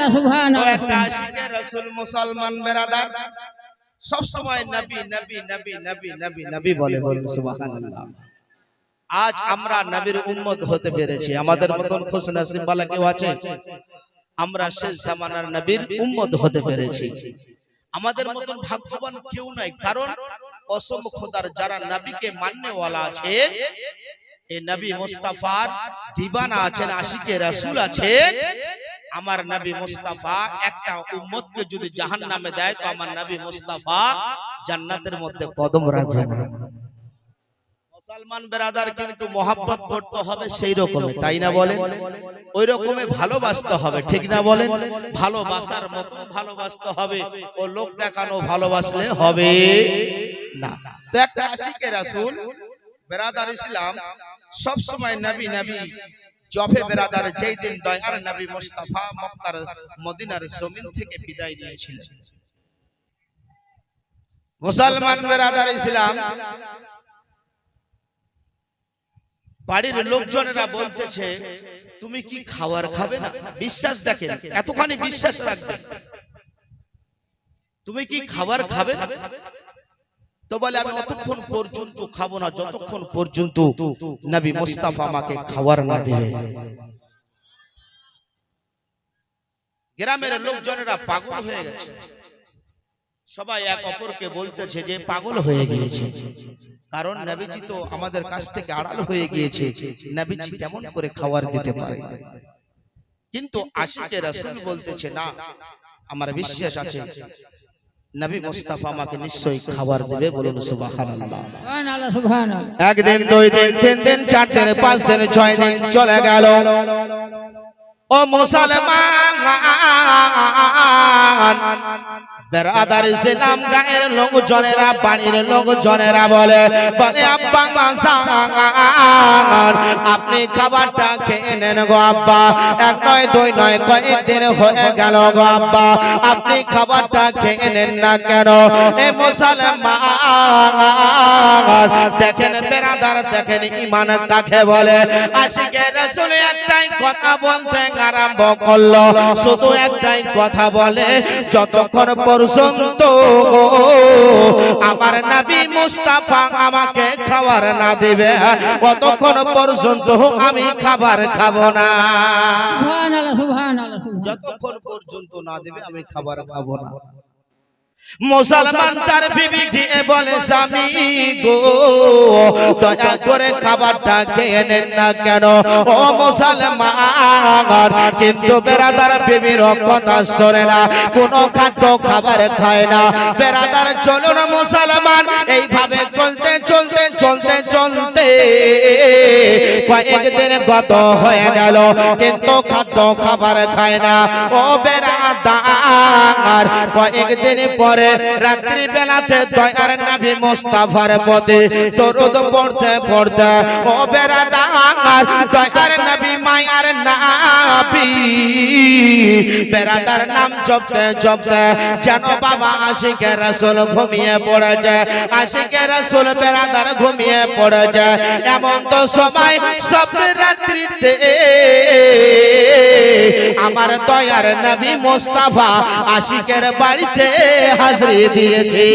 আল্লাহ সুবহান তো একটা আশিকে রসুল মুসলমান বেরাদার। সব সময় নবী নবী নবী নবী নবী নবী বলে বলুন সুবহানাল্লাহ। আজ আমরা নবীর উম্মত হতে পেরেছি। আমাদের মতন খুশ নসিব বলা কেউ আছে? আমরা শেষ জামানার নবীর উম্মত হতে পেরেছি। আমাদের মতন ভাগ্যবান কেউ নাই কারণ অসম খোদার যারা নবীকে মান্যওয়ালা আছে এই নবী মুস্তাফার দিবানা আছেন আশিকে রাসূল আছেন আমার নবী মুস্তাফা একটা উম্মতকে যদি জাহান্নামে দেয় তো আমার নবী মুস্তাফা জান্নাতের মধ্যে কদম রাখবে না। মুসলমান বেরাদার কিন্তু মহাব্বত করতে হবে সেই রকমই তাই না বলেন? ওই রকমে ভালোবাসতে হবে ঠিক না বলেন? ভালোবাসার মতন ভালোবাসতে হবে। ও লোক দেখানো ভালোবাসলে হবে না। তো একটা আশিকে রাসূল বেরাদার ইসলাম সব সময় নবী নবী জফে বেরাদার যেই দিন দয়ার নবী মুস্তাফা মক্কার মদিনার জমিন থেকে বিদায় নিয়েছিলেন। মুসলমান বেরাদার ইসলাম বাড়ির লোকজনেরা বলতেছে তুমি কি খাবার খাবে না? বিশ্বাস দেখেন এতখানি বিশ্বাস রাখবে তুমি কি খাবার খাবে না? তো বলে, আমি অতক্ষণ পর্যন্ত খাব না, যতক্ষণ পর্যন্ত নবী মুস্তাফা আমাকে খাবার না দিবে। গ্রামের লোকজনেরা পাগল হয়ে গেছে। সবাই এক অপরকে বলতেছে যে, পাগল হয়ে গিয়েছে। কারণ নবীজি তো আমাদের কাছ থেকে আড়াল হয়ে গিয়েছে, নবীজি কেমন করে খাবার দিতে পারে? কিন্তু আশিকে রাসূল বলতেছে, না, আমার বিশ্বাস আছে নবী মুস্তাফা আমাকে নিশ্চয়ই খাবার দেবে বলুন সুবহানাল্লাহ। সুবহানাল্লাহ সুবহানাল্লাহ। একদিন দুই দিন তিন দিন চার দিন পাঁচ দিন ছয় দিন চলে গেল। ও মুসলমান আপনি খাবারটা খেয়ে নেন গো আব্বা। এক নয়, দুই নয়, কয়েকদিন হয়ে গেল গো আব্বা। আপনি খাবারটা খেয়ে নেন না কেন? এ মুসলমান, দেখেন বেরাদার, দেখেন ইমান কাকে বলে। আশিকে রসুল একটাই কথা বলতে আরম্ভ করল, শুধু একটাই কথা বলে, যতক্ষণ পর্যন্ত আমার নাবি মুস্তাফা আমাকে খাবার না দেবে। কতক্ষণ পর্যন্ত আমি খাবার খাব না। যতক্ষণ পর্যন্ত না দেবে আমি খাবার খাব না। মুসলমান তার বিবি গিয়ে বলে স্বামী গো দয়া করে খাবারটা খেয়ে নেন না কেন? ও মুসলমান কিন্তু বেড়াদার বিবির কথা শোনে না কোনো খাদ্য খাবার খায় না। বেড়াদার চলুন মুসলমান এইভাবে চলতে চলতে চলতে চলতে কয়েকদিন গত হয়ে গেল কিন্তু খাদ্য খাবার খায় না। ও বেড়াদার কয়েকদিন পরে রাত্রি বেলাতে দয়ার নাভি মুস্তাফার পদে দরুদ পড়তে পড়তে, ও বেড়াদার দয়ার নাভি মায়ার নাভি। বেড়াদার নাম জপতে জপতে যেন বাবা আশিকে রাসূল ঘুমিয়ে পড়েছে, আশিকে রাসূল বেড়াদার ঘুমিয়ে পড়েছে। এমন তো সময় সব রাত্রিতে আমার দয়ার নবী মোস্তাফা আশিকের বাড়িতে হাজরি দিয়েছে।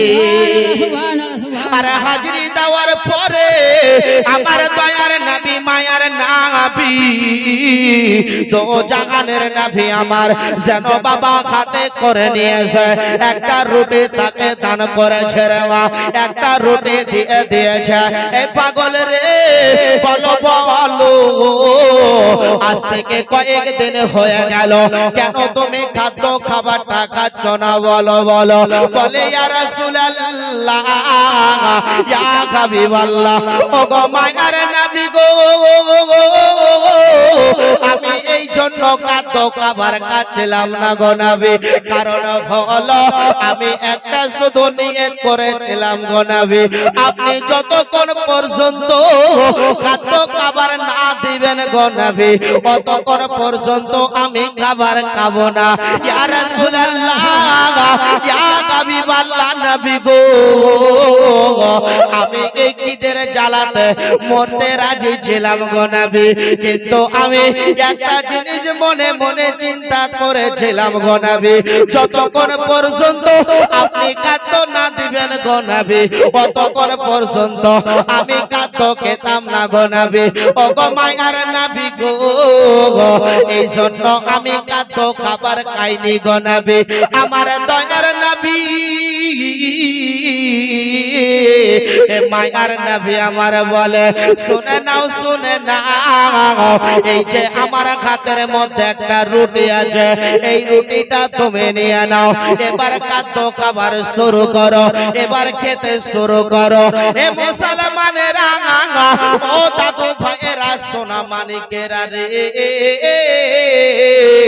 আর হাজরি দেওয়ার পরে আমার দয়ার নবী, মায়ার নাবি তো জাহানের নাভি আমার যেন বাবা খাতে করে নিয়েছে। একটা রুটি তাকে দান করেছে রে মা, একটা রুটি দিয়ে দিয়েছে। এই পাগল রে, বলো বলো, আজ থেকে কয়েকদিন হয়ে গেল, কেন তুমি খাদ্য খাবার খাচ্ছ না বলো বলো? বলে, ইয়া রাসূলুল্লাহ, ইয়া হাবিবাল্লাহ ও গো মায়ার নবী গো না কারণ আমি একটা শুধু নিয়ত করেছিলাম গো আপনি যতক্ষণ পর্যন্ত না দিবেন ততক্ষণ পর্যন্ত আমি খাবার খাব না। আমি এই কিদের জ্বালাতে মরতে রাজি ছিলাম গো নবী। কিন্তু আমি একটা জিনিস মনে মনে চিন্তা করেছিলাম গনাবি যতক্ষণ পর্যন্ত আপনি কাদ্য না দিবেন গনাবি ততক্ষণ পর্যন্ত আমি কাদ্য খেতাম না গনাবি ও গো মায়ার নাবি গো এই জন্য আমি কাদ্য খাবার খাইনি গনাবি আমার দয়ার নাবি মায়ার নাবি আমার বলে, শুনে নাও শুনে নাও, এই যে আমার হাতের মধ্যে একটা রুটি আছে, এই রুটিটা তুমি নিয়ে নাও। এবার খাদ্য খাবার শুরু করো, এবার খেতে শুরু করো। এ মুসলমানেরা, ও দাদু ভাইয়েরা, সোনা মানিকেরা রে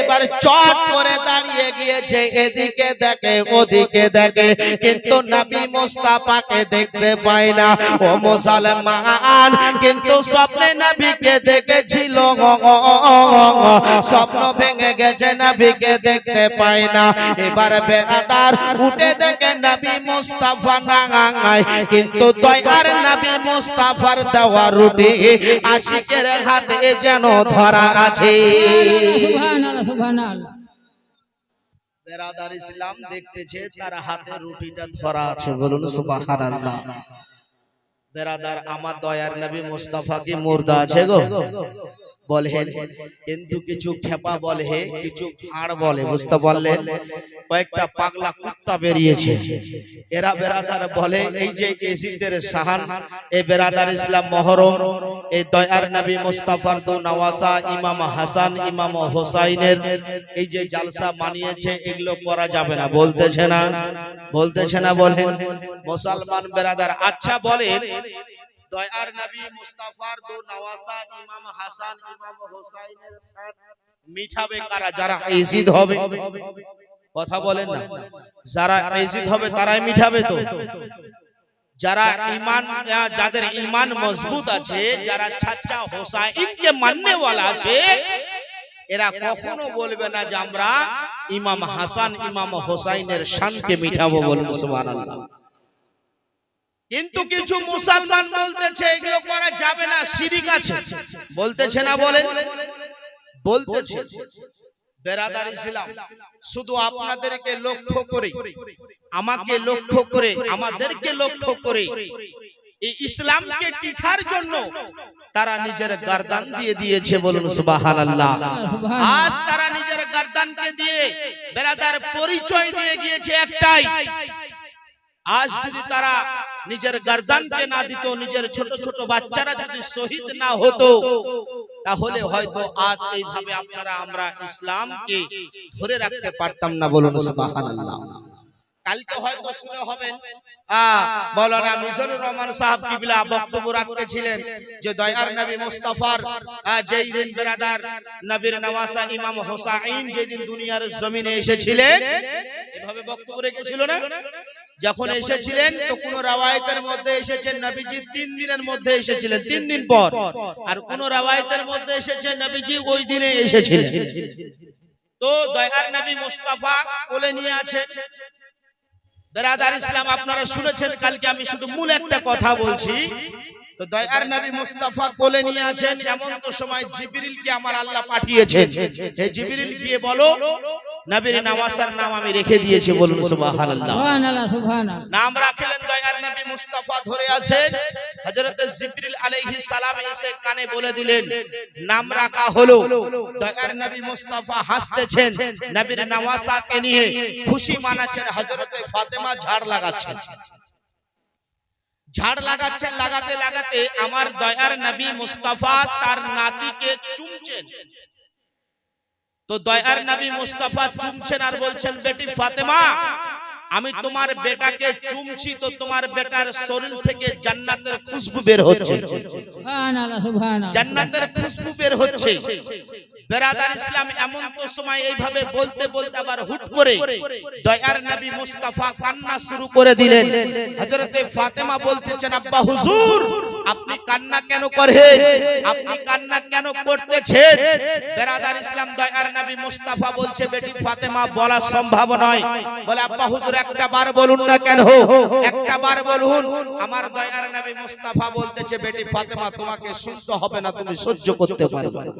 এবার চট করে দাঁড়িয়ে গিয়েছে, এদিকে দেখে ওদিকে দেখে, কিন্তু নবী মুস্তাফাকে দেখতে পায় না। ও মুসলমান, কিন্তু স্বপ্নে নবীকে দেখেছিল। স্বপ্ন ভেঙে গেছে, নবীকে দেখতে পায় না। এবার বেড়াদার উঠে দেখে নবী মুস্তাফা নাঙায়, কিন্তু দয়ার নবী মুস্তাফার দেওয়া রুটি আশিকের হাতে যেন ধরা আছে। সুবহানাল্লাহ। বেরাদার ইসলাম দেখতেছে, তার হাতে রুটিটা ধরা আছে, বলুন সুবহানাল্লাহ। বেরাদার, আমার দয়ার নবী মুস্তাফা কি মুর্দা আছে গো? বলেন কিন্তু কিছু খেপা বলে কিছু ফাড় বলে বুঝতে পারলেন? কয়েকটা পাগলা কুত্তা বেরিয়েছে। এরা বেরাদার বলে এই যে এসিদের সাহান এই বেরাদার ইসলাম মহরম এই দয়ার নবী মুস্তাফার দু নওয়াসা ইমাম হাসান ইমাম হোসাইনের এই যে জালসা মানিয়েছে এগুলো করা যাবে না বলতেছে না বলতেছে না বলেন মুসলমান বেরাদার আচ্ছা বলেন দয়ার নবী মুস্তাফার দু নওয়াসা ইমাম হাসান ইমাম হোসাইনের সাথ মিঠাবে কারা যারা ইজিদ হবে। কথা বলেন না। যারা ইজিদ হবে তারাই মিঠাবে তো। যারা ইমান যাদের ইমান মজবুত আছে যারা ছাচ্চা হোসাইনকে মাননে वाला আছে এরা কখনো বলবে না যে আমরা ইমাম হাসান ইমাম হোসাইনের শানকে মিঠাবো বলুন সুবহানাল্লাহ। কিন্তু কিছু মুসলমান বলতেছে এগুলো করা যাবে না শিরিক আছে। বলতেছে না বলেন? বলতেছে। বেরাদার ইসলাম শুধু আপনাদেরকে লক্ষ্য করে। আমাকে লক্ষ্য করে আমাদেরকে লক্ষ্য করে। এই ইসলামকে টিকার জন্য তারা নিজের গারদান দিয়ে দিয়েছে বলুন সুবহানাল্লাহ। আজ তারা নিজের গারদানকে দিয়ে বেরাদার পরিচয় দিয়ে গিয়েছে একটাই। আজ যদি তারা নিজের গারদানকে না দিত নিজের ছোট ছোট বাচ্চারা যদি শহীদ না হতো তাহলে হয়তো আজ এইভাবে আপনারা আমরা ইসলামকে ধরে রাখতে পারতাম না বলুন সুবহানাল্লাহ। কালকে হয়তো শুনে হবেন মৌলানা মিজানুর রহমান সাহেব কিবলা বক্তব্য রাখতেছিলেন যে দয়ার নবী মুস্তাফার যেই দিন বেরাদার নবীর নওয়াসা ইমাম হোসাইন যেদিন দুনিয়ার জমিনে এসেছিলেন এভাবে বক্তব্য রেখেছিল না? যখন এসেছিলেন তো কোন রাওয়ায়তের মধ্যে এসেছেন নবীজি তিন দিনের মধ্যে এসেছিলেন তিন দিন পর। আর কোন রাওয়ায়তের মধ্যে এসেছেন নবীজি ওই দিনে এসেছিলেন। তো দয়ার নবী মুস্তাফা কোলে নিয়ে আছেন। বেরাদার ইসলাম আপনারা শুনেছেন কালকে আমি শুধু মূল একটা কথা বলছি। তো দয়ার নবী মুস্তাফা কোলে নিয়ে আছেন এমন তো সময় জিবরিলকে আমার আল্লাহ পাঠিয়েছেন। হে জিবরিল গিয়ে বলো নবীর নামাসার নাম আমি রেখে দিয়েছি বলুন সুবহানাল্লাহ। সুবহানাল্লাহ সুবহানাল্লাহ। নাম রাখলেন দয়ার নবী মুস্তাফা ধরে আছেন হযরত জিবরিল আলাইহিস সালাম এসে কানে বলে দিলেন নাম রাখা হলো। দয়ার নবী মুস্তাফা হাসতেছেন নবীর নামাসাকে নিয়ে খুশি মানাচ্ছেন হযরত ফাতেমা ঝাড় লাগাচ্ছেন। ঝাড় লাগাচ্ছেন লাগাতে লাগাতে আমার দয়ার নবী মুস্তাফা তার নাতিকে চুমছেন। তো দয়ার নবী মুস্তাফা চুমছেন আর বলছেন বেটি ফাতেমা আমি তোমার বেটাকে চুমছি তো তোমার বেটার শরীর থেকে জান্নাতের খুশবু বের হচ্ছে। সুবহানাল্লাহ সুবহানাল্লাহ। জান্নাতের খুশবু বের হচ্ছে। বেরাদার ইসলাম এমন তো সময় এইভাবে বলতে বলতে আবার হুট করে দয়ার নবী মুস্তাফা কান্না শুরু করে দিলেন। হযরতে ফাতেমা বলতেছেন আব্বা হুজুর আপনি কান্না কেন করেন? আপনি কান্না কেন করতেছেন? বেরাদার ইসলাম দয়ার নবী মুস্তাফা বলছে বেটি ফাতেমা বলা সম্ভব নয়। বলে আব্বা হুজুর একটা বার বলুন না কেন? একটা বার বলুন আমার দয়ার নবী মুস্তাফা বলতেছে বেটি ফাতেমা তোমাকে শুনতে হবে না তুমি সহ্য করতে পারবে না।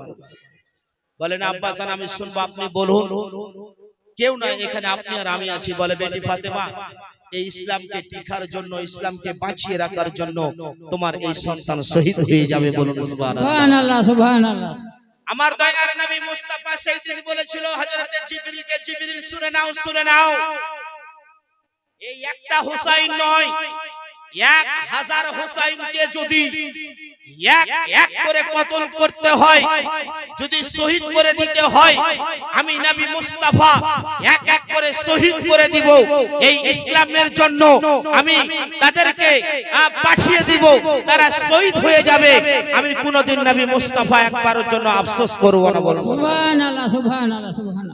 বলেন আব্বাস আমি শুনব আপনি বলুন। কেউ নয় এখানে আপনি আর আমি আছি বলে বেটি ফাতেমা এই ইসলামকে টিকার জন্য ইসলামকে বাঁচিয়ে রাখার জন্য তোমার এই সন্তান শহীদ হয়ে যাবে বলুন সুবহানাল্লাহ। সুবহান আল্লাহ সুবহান আল্লাহ আমার দয়ার নবী মুস্তাফা সেই দিন বলেছিল হযরতে জিবরিলকে জিবরিল শুনে নাও শুনে নাও এই একটা হুসাইন নয় এক হাজার হুসাইনকে যদি এক এক করে কতল করতে হয় যদি শহীদ করে দিতে হয় আমি নবী মুস্তাফা এক এক করে শহীদ করে দিব। এই ইসলামের জন্য আমি তাদেরকে পাঠিয়ে দিব। তারা শহীদ হয়ে যাবে। আমি কোনোদিন নবী মুস্তাফা একবারের জন্য আফসোস করব না বলব। সুবহান আল্লাহ সুবহান আল্লাহ সুবহান আল্লাহ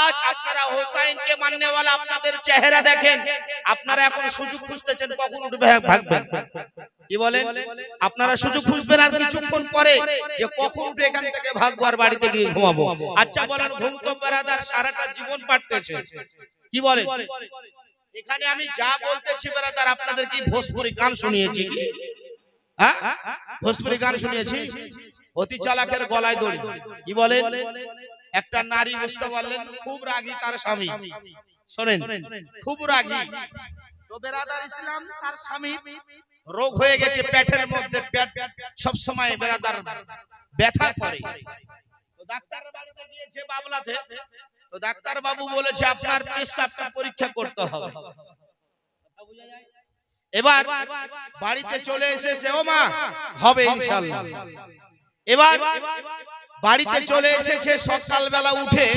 আর আপনারা হোসাইনকে আপনাদের চেহারা দেখেন, আপনারা এখন সুযোগ খুঁজতেছেন কখন উঠবে আপনারা সুযোগ খুঁজবেন আর কিছুক্ষণ পরে যে কখন উঠে এখান থেকে ভাগবো আর বাড়িতে গিয়ে ঘুমাবো। আচ্ছা বলেন, ঘুম তো সারাটা জীবন পাঠতেছে কি বলেন? এখানে আমি যা বলতেছি বেড়াদার, আপনাদের কি ভোজপুরি গান শুনিয়েছি হ্যাঁ? ভোজপুরি গান শুনিয়েছি? অতি চালাকের গলায় দড়ি। কি বলেন? একটা নারী বুঝতে পারলেন খুব রাগী তার স্বামী। শোনেন, খুব রাগী। ইসলাম, তার স্বামী রোগ হয়ে গেছে পেটের মধ্যে সব সময় ব্যথা করে। ডাক্তার বাবু বলেছে পরীক্ষা করতে হবে। এবার বাড়িতে চলে এসেছে, ও মা, হবে এবার বাড়িতে চলে এসেছে সকালবেলা উঠে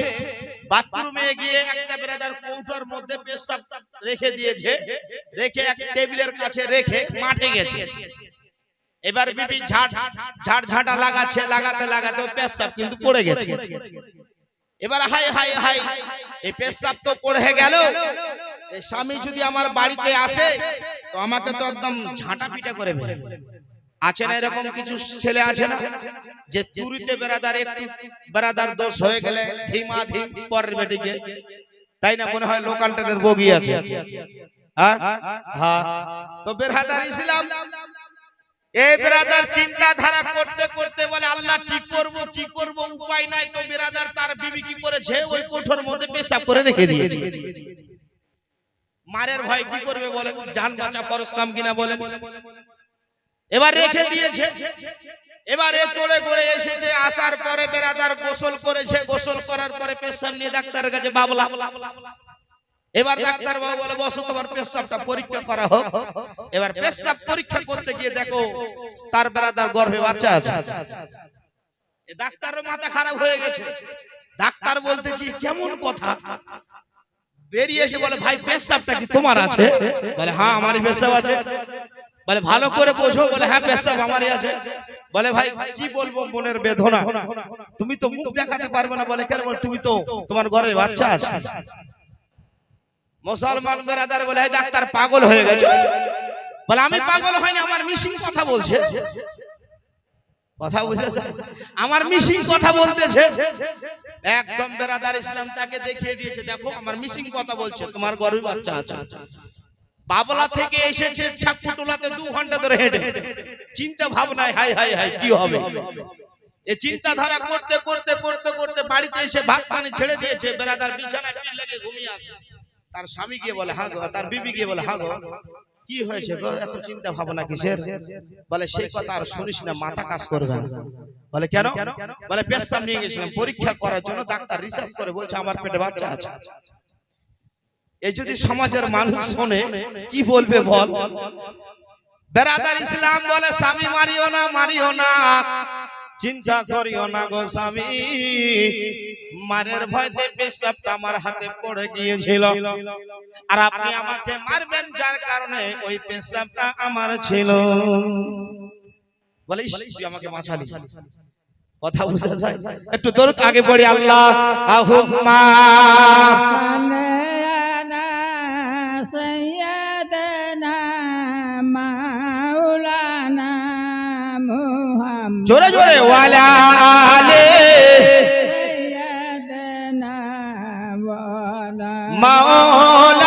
বাথরুমে গিয়ে একটা ব্রাদার কৌটোর মধ্যে পেশাব রেখে দিয়েছে রেখে এক টেবিলের কাছে রেখে মাঠে গেছে। এবার বিবি ঝাড় ঝাড় ঝাঁটা লাগাচ্ছে লাগাতে লাগাতে পেশাব কিন্তু পড়ে গেছে। এবার হাই হাই হাই এই পেশাব তো পড়ে গেল। এই স্বামী যদি আমার বাড়িতে আসে তো আমাকে তো একদম ঝাঁটা পিটা করে ফেলবে। আছে না এরকম কিছু ছেলে আছে না যে তুরিতে বেড়াদার একটু বেড়াদার দোষ হয়ে গেলে ধীমা ধীম পরের বেটিকে তাই না মনে হয় লোকাল ট্রেনের বগি আছে হ্যাঁ হ্যাঁ তো বেড়াদার ইসলাম এই বেড়াদার চিন্তাধারা করতে করতে বলে আল্লাহ কি করব কি করব উপায় নাই তো বেড়াদার তার বিবি কি করেছে ওই কোঠর মধ্যে পেশাব করে রেখে দিয়েছে মারের ভয় কি করবে বলেন জান বাঁচা খরচ কাম কিনা বলেন এবার রেখে দিয়েছে। এবারে তোড়ে গড়ে এসেছে আসার পরে বেরাদার গোসল করেছে গোসল করার পরে পেশাব নিয়ে ডাক্তারের কাছে বাবলা। এবার ডাক্তার বাবু বলে বসো তোমার পেশাবটা পরীক্ষা করা হোক। এবার পেশাব পরীক্ষা করতে গিয়ে দেখো তার বেরাদার গর্ভে বাচ্চা আছে। এ ডাক্তারের মাথা খারাপ হয়ে গেছে। ডাক্তার বলতেছি কেমন কথা? বেরিয়ে এসে বলে ভাই পেশাবটা কি তোমার আছে? বলে হ্যাঁ আমারই পেশাব আছে। বলে ভালো করে বোঝো। বলে হ্যাঁ পেশাব আমারই আছে। বলে ভাই কি বলব মনের বেদনা? তুমি তো মুখ দেখাতে পারবে না বলে কেন বলে, তুমি তো তোমার ঘরে বাচ্চা আছে। মুসলমান বেরাদার বলে "এই ডাক্তার পাগল হয়ে গেছে? বলে আমি পাগল হয়নি আমার মিশিং কথা বলছে। কথা বুঝেছে আমার মিশিং কথা বলতেছে। একদম বেরাদার ইসলাম তাকে দেখিয়ে দিয়েছে। দেখো আমার মিশিং কথা বলছে। তোমার গর্ভে বাচ্চা আছে। বাবলা থেকে এসেছে ছাকুটোলাতে দু ঘণ্টা ধরে হেঁটে। চিন্তা ভাবনায় হাই হাই হাই কি হবে? এ চিন্তাধারা করতে করতে করতে করতে বাড়িতে এসে ভাত পানি ছেড়ে দিয়েছে বেড়াদার বিছানায় পিঠ লেগে ঘুমিয়ে আছে। তার স্বামী গিয়ে বলে হ্যাঁ গো তার বিবি গিয়ে বলে হ্যাঁ গো কি হয়েছে? এত চিন্তা ভাবনা কিসের? বলে সেই কথা আর শুনিস না মাথা কাজ করবে না বলে কেন? বলে পেশাব নিয়ে গেছিলাম পরীক্ষা করার জন্য ডাক্তার রিসার্চ করে বলছে আমার পেটে বাচ্চা আছে। এই যদি সমাজের মানুষ শোনে কি বলবে বল? বেরাদার ইসলাম বলে স্বামী মারিও না মারিও না। চিন্তা করিও না গো স্বামী। মারের ভয়তে পেশাবটা আমার হাতে পড়ে গিয়েছিল। আর আপনি আমাকে মারবেন যার কারণে ওই পেশাবটা আমার ছিল। বলে আমাকে বাঁচালি কথা বোঝা যায়? একটু দরুদ আগে পড়ি আল্লাহ আহুম্মা। জোরে জোরে ওয়ালা আলে। মাওলানা